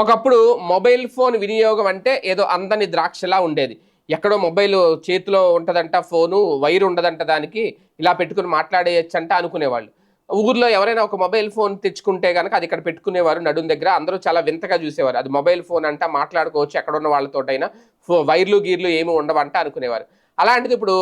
ఒకప్పుడు mobile phone వినియోగం అంటే ఏదో అందని ద్రాక్షలా ఉండేది. ఎక్కడో మొబైల్ చేతిలో ఉంటుందంట ఫోను వైర్ ఉండదంట దానికి ఇలా పెట్టుకుని మాట్లాడేయచ్చు అంట అనుకునేవాళ్ళు. ఊర్లో ఎవరైనా ఒక మొబైల్ ఫోన్ తెచ్చుకుంటే కనుక అది ఇక్కడ పెట్టుకునేవారు నడుం దగ్గర అందరూ చాలా వింతగా చూసేవారు. అది మొబైల్ ఫోన్ అంట మాట్లాడుకోవచ్చు ఎక్కడ ఉన్న వాళ్ళతోటైనా ఫో వైర్లు గీర్లు ఏమి ఉండవంట అనుకునేవారు. అలాంటిది ఇప్పుడు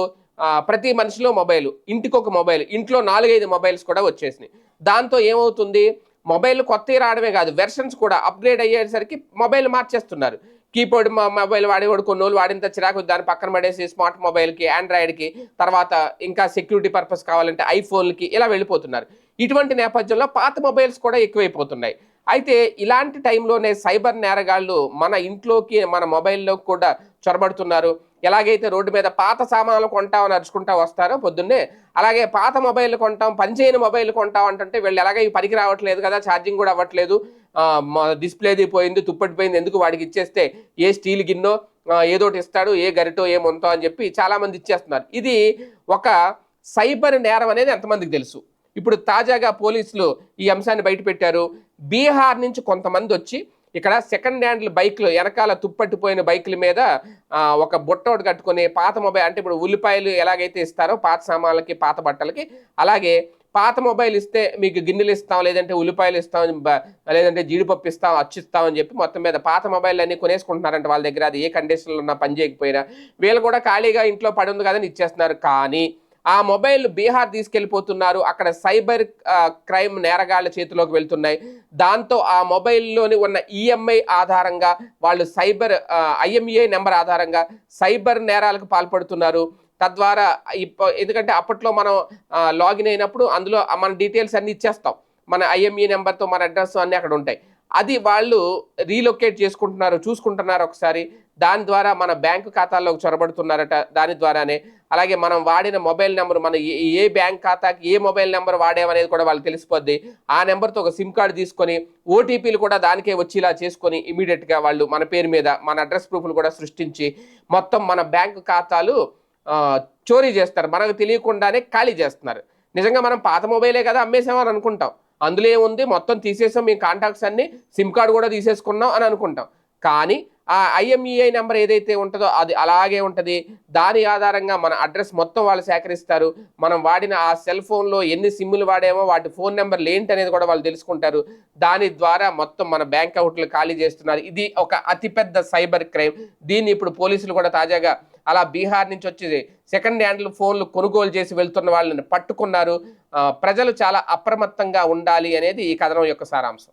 ప్రతి మనిషిలో మొబైల్ ఇంటికి ఒక మొబైల్ ఇంట్లో నాలుగైదు మొబైల్స్ కూడా వచ్చేసినాయి. దాంతో ఏమవుతుంది? మొబైల్ కొత్త రావడమే కాదు వెర్షన్స్ కూడా అప్గ్రేడ్ అయ్యేసరికి మొబైల్ మార్చేస్తున్నారు. కీబోర్డ్ మొబైల్ వాడేవాడు కొన్ని రోజులు వాడినంత చిరాకు దాన్ని పక్కన పడేసి స్మార్ట్ మొబైల్కి ఆండ్రాయిడ్కి తర్వాత ఇంకా సెక్యూరిటీ పర్పస్ కావాలంటే ఐఫోన్కి ఇలా వెళ్ళిపోతున్నారు. ఇటువంటి నేపథ్యంలో పాత మొబైల్స్ కూడా ఎక్కువైపోతున్నాయి. అయితే ఇలాంటి టైంలోనే సైబర్ నేరగాళ్ళు మన ఇంట్లోకి మన మొబైల్లోకి కూడా చొరబడుతున్నారు. ఎలాగైతే రోడ్డు మీద పాత సామాన్లు కొంటామని అరుచుకుంటా వస్తారో పొద్దున్నే అలాగే పాత మొబైల్ కొంటాం పనిచేయని మొబైల్ కొంటాం అంటే వీళ్ళు ఎలాగే ఇవి పనికి రావట్లేదు కదా ఛార్జింగ్ కూడా అవ్వట్లేదు. డిస్ప్లేది పోయింది తుప్పటిపోయింది ఎందుకు వాడికి ఇచ్చేస్తే ఏ స్టీల్ గిన్నో ఏదోటి ఇస్తాడు ఏ గరిటో ఏ మొంతో అని చెప్పి చాలామంది ఇచ్చేస్తున్నారు. ఇది ఒక సైబర్ నేరం అనేది ఎంతమందికి తెలుసు? ఇప్పుడు తాజాగా పోలీసులు ఈ అంశాన్ని బయటపెట్టారు. బీహార్ నుంచి కొంతమంది వచ్చి ఇక్కడ సెకండ్ హ్యాండ్ బైక్లు వెనకాల తుప్పట్టిపోయిన బైకుల మీద ఒక బుట్ట ఒకటి కట్టుకొని పాత మొబైల్ అంటే ఇప్పుడు ఉల్లిపాయలు ఎలాగైతే ఇస్తారో పాత సామాన్లకి పాత బట్టలకి అలాగే పాత మొబైల్ ఇస్తే మీకు గిన్నెలు ఇస్తాం లేదంటే ఉల్లిపాయలు ఇస్తాం లేదంటే జీడిపప్పు ఇస్తాం అచ్చిస్తాం అని చెప్పి మొత్తం మీద పాత మొబైల్ అన్ని కొనేసుకుంటున్నారంట వాళ్ళ దగ్గర. అది ఏ కండిషన్లో ఉన్నా పని చేయకపోయినా. వీళ్ళు కూడా ఖాళీగా ఇంట్లో పడి ఉంది కదని ఇచ్చేస్తున్నారు. కానీ ఆ మొబైల్ బీహార్ తీసుకెళ్ళిపోతున్నారు. అక్కడ సైబర్ క్రైమ్ నేరగాళ్ళ చేతిలోకి వెళ్తున్నాయి. దాంతో ఆ మొబైల్లోని ఉన్న ఈఎంఐ ఆధారంగా వాళ్ళు సైబర్ ఐఎంఈఐ నెంబర్ ఆధారంగా సైబర్ నేరాలకు పాల్పడుతున్నారు. తద్వారా ఇప్ప ఎందుకంటే అప్పట్లో మనం లాగిన్ అయినప్పుడు అందులో మన డీటెయిల్స్ అన్ని ఇచ్చేస్తాం. మన ఐఎంఈ నెంబర్తో మన అడ్రస్ అన్నీ అక్కడ ఉంటాయి. అది వాళ్ళు రీలొకేట్ చేసుకుంటున్నారు చూసుకుంటున్నారు ఒకసారి. దాని ద్వారా మన బ్యాంకు ఖాతాల్లోకి చొరబడుతున్నారట దాని ద్వారానే. అలాగే మనం వాడిన మొబైల్ నెంబర్ మన ఏ- ఏ బ్యాంక్ ఖాతాకి ఏ మొబైల్ నెంబర్ వాడామనేది కూడా వాళ్ళు తెలిసిపోద్ది. ఆ నెంబర్తో ఒక సిమ్ కార్డు తీసుకొని ఓటీపీలు కూడా దానికే వచ్చేలా చేసుకొని ఇమీడియట్గా వాళ్ళు మన పేరు మీద మన అడ్రస్ ప్రూఫ్లు కూడా సృష్టించి మొత్తం మన బ్యాంకు ఖాతాలు చోరీ చేస్తారు. మనకు తెలియకుండానే ఖాళీ చేస్తున్నారు. నిజంగా మనం పాత మొబైలే కదా అమ్మేసామని అనుకుంటాం. అందులో ఏముంది? మొత్తం తీసేసాం మీ కాంటాక్ట్స్ అన్ని సిమ్ కార్డు కూడా తీసేసుకున్నాం అని అనుకుంటాం. కానీ ఆ ఐఎంఈఐ నెంబర్ ఏదైతే ఉంటుందో అది అలాగే ఉంటుంది. దాని ఆధారంగా మన అడ్రస్ మొత్తం వాళ్ళు సేకరిస్తారు. మనం వాడిన ఆ సెల్ ఫోన్లో ఎన్ని సిమ్ములు వాడామో వాటి ఫోన్ నెంబర్లు ఏంటి అనేది కూడా వాళ్ళు తెలుసుకుంటారు. దాని ద్వారా మొత్తం మన బ్యాంక్ అకౌంట్లు ఖాళీ చేస్తున్నారు. ఇది ఒక అతిపెద్ద సైబర్ క్రైమ్. దీన్ని ఇప్పుడు పోలీసులు కూడా తాజాగా అలా బీహార్ నుంచి వచ్చి సెకండ్ హ్యాండ్ ఫోన్లు కొనుగోలు చేసి వెళ్తున్న వాళ్ళని పట్టుకున్నారు. ప్రజలు చాలా అప్రమత్తంగా ఉండాలి అనేది ఈ కథనం యొక్క సారాంశం.